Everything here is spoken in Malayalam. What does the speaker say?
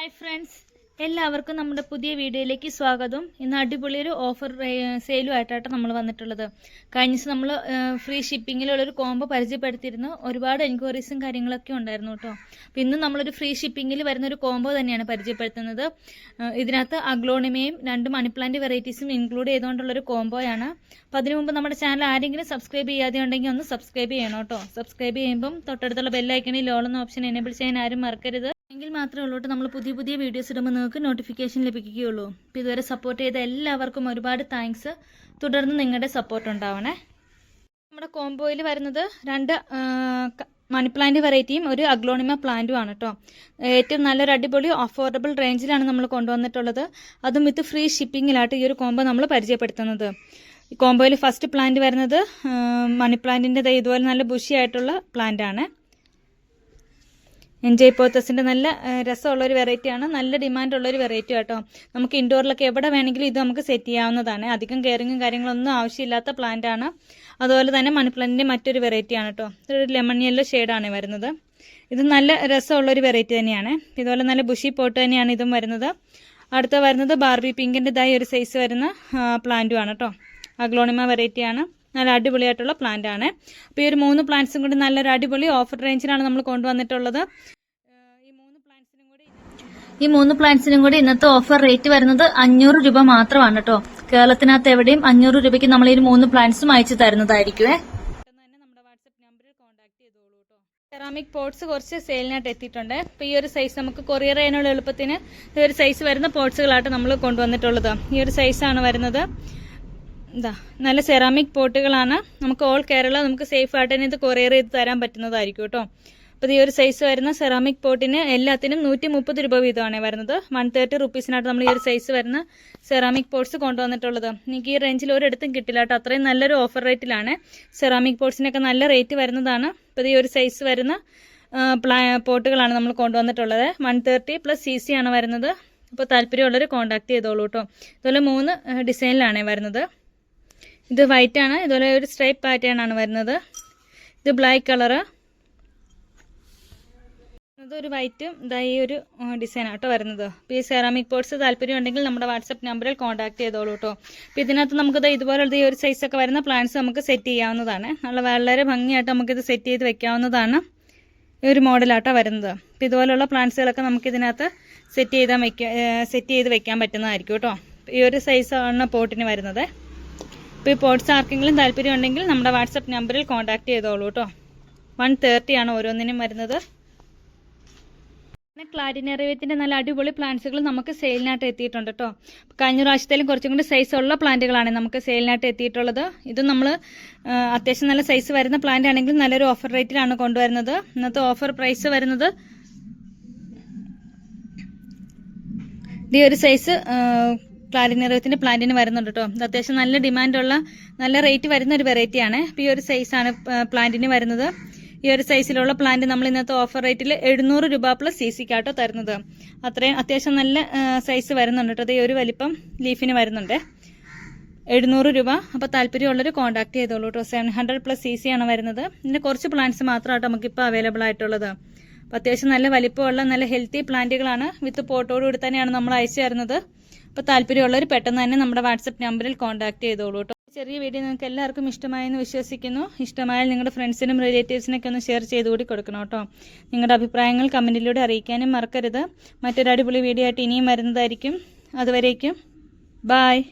ഹായ് ഫ്രണ്ട്സ് എല്ലാവർക്കും നമ്മുടെ പുതിയ വീഡിയോയിലേക്ക് സ്വാഗതം. ഇന്ന് അടിപൊളി ഒരു ഓഫർ സെയിലുമായിട്ടാണ് നമ്മൾ വന്നിട്ടുള്ളത്. കഴിഞ്ഞ ദിവസം നമ്മൾ ഫ്രീ ഷിപ്പിങ്ങിലുള്ളൊരു കോംബോ പരിചയപ്പെടുത്തിയിരുന്നു. ഒരുപാട് എൻക്വയറീസും കാര്യങ്ങളൊക്കെ ഉണ്ടായിരുന്നു കേട്ടോ. അപ്പം ഇന്ന് നമ്മളൊരു ഫ്രീ ഷിപ്പിങ്ങിൽ വരുന്ന ഒരു കോംബോ തന്നെയാണ് പരിചയപ്പെടുത്തുന്നത്. ഇതിനകത്ത് അഗ്ലോണിമയും രണ്ട് മണിപ്ലാന്റ് വെറൈറ്റീസും ഇൻക്ലൂഡ് ചെയ്തുകൊണ്ടുള്ളൊരു കോംബോയാണ് അപ്പോൾ അതിനു മുമ്പ് നമ്മുടെ ചാനൽ ആരെങ്കിലും സബ്സ്ക്രൈബ് ചെയ്യാതെ ഉണ്ടെങ്കിൽ ഒന്ന് സബ്സ്ക്രൈബ് ചെയ്യണം കേട്ടോ. സബ്സ്ക്രൈബ് ചെയ്യുമ്പം തൊട്ടടുത്തുള്ള ബെല്ലൈക്കണിൽ ലോളെന്ന ഓപ്ഷൻ എനേബിൾ ചെയ്യാൻ ആരും മറക്കരുത്. എങ്കിൽ മാത്രമേ ഉള്ളൂ നമ്മൾ പുതിയ പുതിയ വീഡിയോസ് ഇടുമ്പോൾ നിങ്ങൾക്ക് നോട്ടിഫിക്കേഷൻ ലഭിക്കുകയുള്ളൂ. അപ്പോൾ ഇതുവരെ സപ്പോർട്ട് ചെയ്ത എല്ലാവർക്കും ഒരുപാട് താങ്ക്സ് തുടർന്ന് നിങ്ങളുടെ സപ്പോർട്ട് ഉണ്ടാവണേ. നമ്മുടെ കോംബോയിൽ വരുന്നത് രണ്ട് മണി പ്ലാന്റ് വെറൈറ്റിയും ഒരു അഗ്ലോണിമ പ്ലാന്റും ആണ് കേട്ടോ ഏറ്റവും നല്ലൊരു അടിപൊളി അഫോർഡബിൾ റേഞ്ചിലാണ് നമ്മൾ കൊണ്ടുവന്നിട്ടുള്ളത്. അതും വിത്ത് ഫ്രീ ഷിപ്പിങ്ങിലായിട്ട് ഈ ഒരു കോംബോ നമ്മൾ പരിചയപ്പെടുത്തുന്നത്. ഈ കോംബോയിൽ ഫസ്റ്റ് പ്ലാന്റ് വരുന്നത് മണി പ്ലാന്റിന്റെ ഇതുപോലെ നല്ല ബുഷിയായിട്ടുള്ള പ്ലാന്റ് ആണ്. എൻജോയ് പോത്തസിന്റെ നല്ല രസമുള്ളൊരു രസമുള്ള ഒരു വെറൈറ്റിയാണ് നല്ല ഡിമാൻഡ് ഉള്ള ഒരു വെറൈറ്റി കേട്ടോ നമുക്ക് ഇൻഡോറിലൊക്കെ എവിടെ വേണമെങ്കിലും ഇത് നമുക്ക് സെറ്റ് ചെയ്യാവുന്നതാണ്. അധികം കെയറിങ്ങും കാര്യങ്ങളൊന്നും ആവശ്യമില്ലാത്ത പ്ലാന്റ് ആണ്. അതുപോലെ തന്നെ മണി പ്ലാന്റിന്റെ മറ്റൊരു വെറൈറ്റി ആണ് കേട്ടോ ഇതൊരു ലെമൺ യെല്ലോ ഷെയ്ഡാണ് വരുന്നത്. ഇത് നല്ല രസമുള്ളൊരു വെറൈറ്റി തന്നെയാണ്. ഇതുപോലെ നല്ല ബുഷി പോട്ട് തന്നെയാണ് ഇതും വരുന്നത്. അടുത്ത വരുന്നത് ബാർബി പിങ്കിന്റെതായി ഒരു സൈസ് വരുന്ന പ്ലാന്റും ആണ് കേട്ടോ അഗ്ലോണിമ വെറൈറ്റി ആണ്. നല്ല അടിപൊളിയായിട്ടുള്ള പ്ലാന്റ് ആണ്. അപ്പോൾ ഈ ഒരു മൂന്ന് പ്ലാന്റ്സും കൂടി നല്ലൊരു അടിപൊളി ഓഫർ റേഞ്ചിലാണ് നമ്മൾ കൊണ്ടുവന്നിട്ടുള്ളത്. ഈ മൂന്ന് പ്ലാന്റ്സിനും കൂടി ഈ മൂന്ന് പ്ലാന്റ്സിനും കൂടി ഇന്നത്തെ ഓഫർ റേറ്റ് വരുന്നത് അഞ്ഞൂറ് രൂപ മാത്രമാണ് കേട്ടോ. കേരളത്തിനകത്ത് എവിടെയും അഞ്ഞൂറ് രൂപയ്ക്ക് നമ്മൾ ഈ മൂന്ന് പ്ലാന്റ്സും അയച്ചു തരുന്നതായിരിക്കുമേ സെറാമിക് പോട്ട്സ് കുറച്ച് സെയിലിനായിട്ട് എത്തിയിട്ടുണ്ട്. അപ്പോൾ ഈ ഒരു സൈസ് നമുക്ക് കൊറിയർ ചെയ്യാനുള്ള എളുപ്പത്തിന് ഈ ഒരു സൈസ് വരുന്ന പോട്ട്സുകളായിട്ട് നമ്മൾ കൊണ്ടുവന്നിട്ടുള്ളത്. ഈ ഒരു സൈസാണ് വരുന്നത്. എന്താ നല്ല സെറാമിക് പോട്ടുകളാണ്. നമുക്ക് ഓൾ കേരള നമുക്ക് സേഫ് ആയിട്ട് തന്നെ ഇത് കൊറിയർ ചെയ്ത് തരാൻ പറ്റുന്നതായിരിക്കും കേട്ടോ. അപ്പോൾ ഈ ഒരു സൈസ് വരുന്ന സെറാമിക് പോട്ടിന് എല്ലാത്തിനും നൂറ്റി മുപ്പത് രൂപ വീതമാണ് വരുന്നത്. വൺ തേർട്ടി റുപ്പീസിനായിട്ട് നമ്മൾ ഈ ഒരു സൈസ് വരുന്ന സെറാമിക് പോട്ട്സ് കൊണ്ടുവന്നിട്ടുള്ളത്. എനിക്ക് ഈ റേഞ്ചിൽ ഒരിടത്തും കിട്ടില്ല കേട്ടോ. അത്രയും നല്ലൊരു ഓഫർ റേറ്റിലാണ് സെറാമിക് പോട്ട്സിനൊക്കെ നല്ല റേറ്റ് വരുന്നതാണ്. അപ്പോൾ ഈ ഒരു സൈസ് വരുന്ന പ്ലാ പോട്ടുകളാണ് നമ്മൾ കൊണ്ടുവന്നിട്ടുള്ളത്. One thirty plus C C ആണ് വരുന്നത്. അപ്പോൾ താല്പര്യമുള്ളവർ കോൺടാക്ട് ചെയ്തോളൂ കേട്ടോ. അതുപോലെ മൂന്ന് ഡിസൈനിലാണ് വരുന്നത്. ഇത് വൈറ്റ് ആണ്. ഇതുപോലെ ഒരു സ്ട്രൈപ്പ് പാറ്റേൺ ആണ് വരുന്നത്. ഇത് ബ്ലാക്ക് കളറ് ഇതൊരു വൈറ്റും ഇതാ ഈ ഒരു ഡിസൈൻ കേട്ടോ വരുന്നത്. അപ്പോൾ ഈ സെറാമിക് പോട്ട്സ് താല്പര്യം ഉണ്ടെങ്കിൽ നമ്മുടെ വാട്സപ്പ് നമ്പറിൽ കോൺടാക്ട് ചെയ്തോളൂ കേട്ടോ. അപ്പോൾ ഇതിനകത്ത് നമുക്ക് ഇതുപോലുള്ള ഈ ഒരു സൈസൊക്കെ വരുന്ന പ്ലാന്റ്സ് നമുക്ക് സെറ്റ് ചെയ്യാവുന്നതാണ്. നല്ല വളരെ ഭംഗിയായിട്ട് നമുക്കിത് സെറ്റ് ചെയ്ത് വെക്കാവുന്നതാണ് ഈ ഒരു മോഡലാട്ടോ വരുന്നത്. അപ്പോൾ ഇതുപോലുള്ള പ്ലാന്റ്സുകളൊക്കെ നമുക്ക് ഇതിനകത്ത് സെറ്റ് ചെയ്താൽ വെക്കാം സെറ്റ് ചെയ്ത് വെക്കാൻ പറ്റുന്നതായിരിക്കും കേട്ടോ. ഈ ഒരു സൈസാണ് പോട്ടിന് വരുന്നത്. ഇപ്പോൾ ഈ പോട്ട്സ് ആർക്കെങ്കിലും താല്പര്യം ഉണ്ടെങ്കിൽ നമ്മുടെ വാട്സപ്പ് നമ്പറിൽ കോൺടാക്ട് ചെയ്തോളൂ കേട്ടോ വൺ ആണ് ഓരോന്നിനും വരുന്നത്. പിന്നെ ക്ലാരിനേറിയത്തിന്റെ നല്ല അടിപൊളി പ്ലാന്റ്സുകൾ നമുക്ക് സെയിലിനായിട്ട് എത്തിയിട്ടുണ്ട് കേട്ടോ കഴിഞ്ഞ പ്രാവശ്യത്തിലും കുറച്ചും കൂടി സൈസ് ഉള്ള പ്ലാന്റുകളാണ് നമുക്ക് സെയിലിനായിട്ട് എത്തിയിട്ടുള്ളത്. ഇത് നമ്മൾ അത്യാവശ്യം നല്ല സൈസ് വരുന്ന പ്ലാന്റ് ആണെങ്കിൽ നല്ലൊരു ഓഫർ റേറ്റിലാണ് കൊണ്ടുവരുന്നത്. ഇന്നത്തെ ഓഫർ പ്രൈസ് വരുന്നത് ഈ ഒരു സൈസ് ക്ലാരിനറിയത്തിന്റെ പ്ലാന്റിന് വരുന്നുണ്ട് കേട്ടോ ഇത് അത്യാവശ്യം നല്ല ഡിമാൻഡുള്ള നല്ല റേറ്റ് വരുന്ന ഒരു വെറൈറ്റിയാണ്. ആണ് ഈ ഒരു സൈസാണ് പ്ലാന്റിന് വരുന്നത്. ഈ ഒരു സൈസിലുള്ള പ്ലാന്റ് നമ്മൾ ഇന്നത്തെ ഓഫർ റേറ്റിൽ എഴുന്നൂറ് രൂപ പ്ലസ് സി സിക്കാട്ടോ തരുന്നത്. അത്രയും അത്യാവശ്യം നല്ല സൈസ് വരുന്നുണ്ട് കേട്ടോ അത് ഈ ഒരു വലിപ്പം ലീഫിന് വരുന്നുണ്ട്. എഴുന്നൂറ് രൂപ. അപ്പോൾ താല്പര്യമുള്ളവർ കോൺടാക്ട് ചെയ്തോളൂ കേട്ടോ seven hundred plus C C ആണ് വരുന്നത്. ഇതിന്റെ കുറച്ച് പ്ലാന്റ്സ് മാത്രമാട്ടോ നമുക്കിപ്പോൾ അവൈലബിൾ ആയിട്ടുള്ളത്. അപ്പോൾ അത്യാവശ്യം നല്ല വലിപ്പമുള്ള നല്ല ഹെൽത്തി പ്ലാന്റുകളാണ്. വിത്ത് പോട്ടോടുകൂടി തന്നെയാണ് നമ്മൾ അയച്ചു തരുന്നത്. അപ്പോൾ താല്പര്യമുള്ളവർ പെട്ടെന്ന് തന്നെ നമ്മുടെ വാട്സപ്പ് നമ്പറിൽ കോൺടാക്ട് ചെയ്തോളൂ കേട്ടോ ചെറിയ വീഡിയോ നിങ്ങൾക്ക് എല്ലാവർക്കും ഇഷ്ടമായെന്ന് വിശ്വസിക്കുന്നു. ഇഷ്ടമായാൽ നിങ്ങളുടെ ഫ്രണ്ട്സിനും റിലേറ്റീവ്സിനൊക്കെ ഒന്ന് ഷെയർ ചെയ്ത് കൂടി കൊടുക്കണം കേട്ടോ നിങ്ങളുടെ അഭിപ്രായങ്ങൾ കമന്റിലൂടെ അറിയിക്കാനും മറക്കരുത്. മറ്റൊരു അടിപൊളി വീഡിയോ ആയിട്ട് ഇനിയും വരുന്നതായിരിക്കും. അതുവരേക്കും. ബായ്.